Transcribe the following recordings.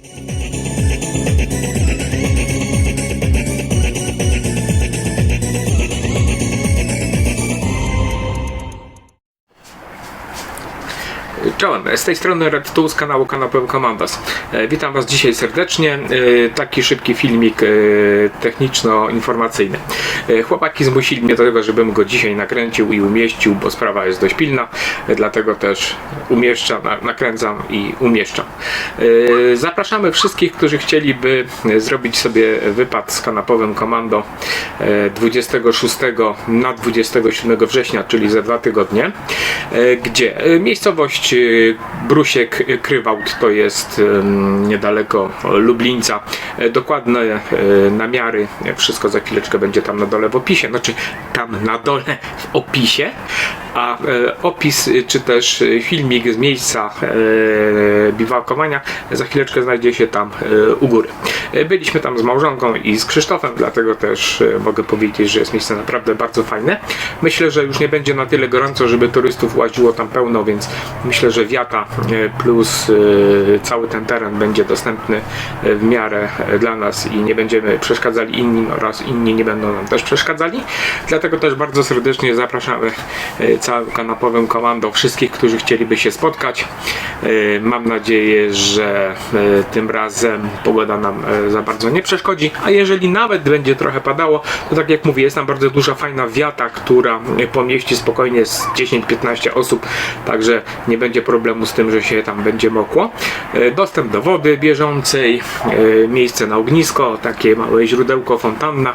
Thank you. Czołem, z tej strony Red Tool z kanału Kanapowy Commandos. E, Witam Was dzisiaj serdecznie. E, Taki szybki filmik e, techniczno-informacyjny. Chłopaki zmusili mnie do tego, żebym go dzisiaj nakręcił i umieścił, bo sprawa jest dość pilna, dlatego też umieszczam, na- nakręcam i umieszczam. Zapraszamy wszystkich, którzy chcieliby zrobić sobie wypad z kanapowym komando e, 26 na 27 września, czyli za dwa tygodnie. Gdzie? Miejscowość Brusiek e, Krywałt to jest niedaleko Lublińca. E, Dokładne e, namiary, e, wszystko za chwileczkę będzie tam na dole w opisie, znaczy tam na dole w opisie, a opis e, czy też e, filmik z miejsca biwakowania za chwileczkę znajdzie się tam u góry. E, Byliśmy tam z małżonką i z Krzysztofem, dlatego też e, mogę powiedzieć, że jest miejsce naprawdę bardzo fajne. Myślę, że już nie będzie na tyle gorąco, żeby turystów łaziło tam pełno, więc myślę, że wiata e, plus cały ten teren będzie dostępny w miarę dla nas i nie będziemy przeszkadzali innym oraz inni nie będą nam też przeszkadzali. Dlatego też bardzo serdecznie zapraszamy całym kanapowym komandą wszystkich, którzy chcieliby się spotkać. Mam nadzieję, że tym razem pogoda nam za bardzo nie przeszkodzi, a jeżeli nawet będzie trochę padało, to tak jak mówię, jest tam bardzo duża fajna wiata, która e, pomieści spokojnie z 10-15 osób, także nie będzie problemu z tym, że się tam będzie mokło. E, Dostęp do wody bieżącej, e, miejsce na ognisko, takie małe źródełko, fontanna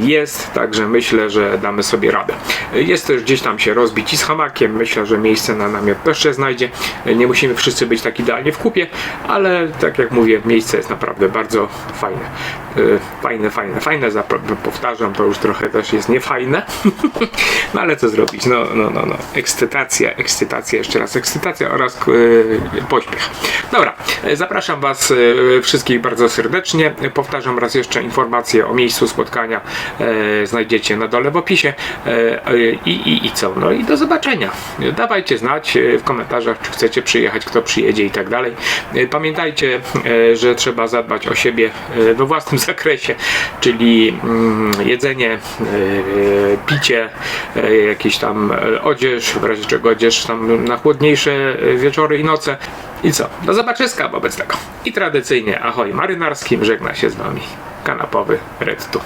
jest, także myślę, że damy sobie radę. Jest też gdzieś tam się rozbić i z hamakiem, myślę, że miejsce na namiot też się znajdzie. Nie musimy wszyscy być tak idealnie w kupie, ale tak jak mówię, miejsce jest naprawdę bardzo fajne. E, Fajne, fajne, fajne, zapra- powtarzam, to już trochę też jest niefajne, no ale co zrobić, no, no, no, no. ekscytacja, ekscytacja, jeszcze raz ekscytacja oraz e, pośpiech. Dobra, zapraszam Was e, wszystkich bardzo serdecznie, powtarzam raz jeszcze informacje o miejscu spotkania e, znajdziecie na dole w opisie e, i, i, i co, no i do zobaczenia. Dawajcie znać w komentarzach, czy chcecie przyjechać, kto przyjedzie i tak dalej. Pamiętajcie, że trzeba zadbać o siebie we własnym zakresie, czyli mm, jedzenie, picie, jakiś tam odzież, w razie czego odzież tam na chłodniejsze wieczory i noce. I co? Do zobaczyska wobec tego. I tradycyjnie ahoj marynarskim żegna się z Wami kanapowy Red Tu.